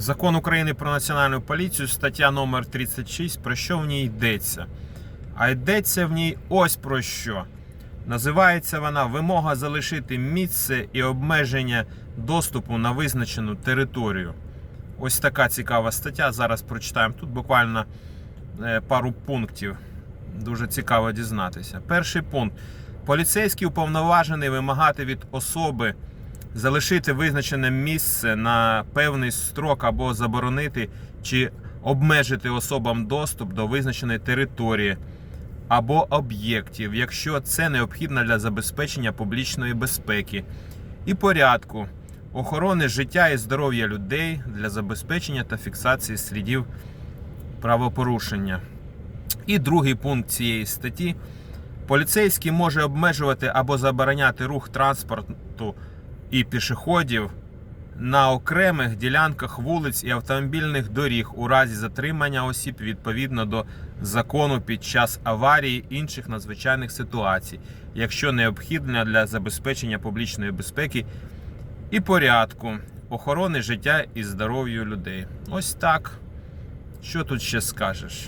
Закон України про національну поліцію, стаття номер 36. Про що в ній йдеться? А йдеться в ній ось про що. Називається вона вимога залишити місце і обмеження доступу на визначену територію. Ось така цікава стаття. Зараз прочитаємо. Тут буквально е, пару пунктів. Дуже цікаво дізнатися. Перший пункт. Поліцейський уповноважений вимагати від особи залишити визначене місце на певний строк або заборонити чи обмежити особам доступ до визначеної території або об'єктів, якщо це необхідно для забезпечення публічної безпеки і порядку, охорони життя і здоров'я людей для забезпечення та фіксації слідів правопорушення. І другий пункт цієї статті. Поліцейський може обмежувати або забороняти рух транспорту і пішоходів на окремих ділянках вулиць і автомобільних доріг у разі затримання осіб відповідно до закону під час аварії інших надзвичайних ситуацій, якщо необхідно для забезпечення публічної безпеки і порядку, охорони життя і здоров'я людей. Ось так. Що тут ще скажеш?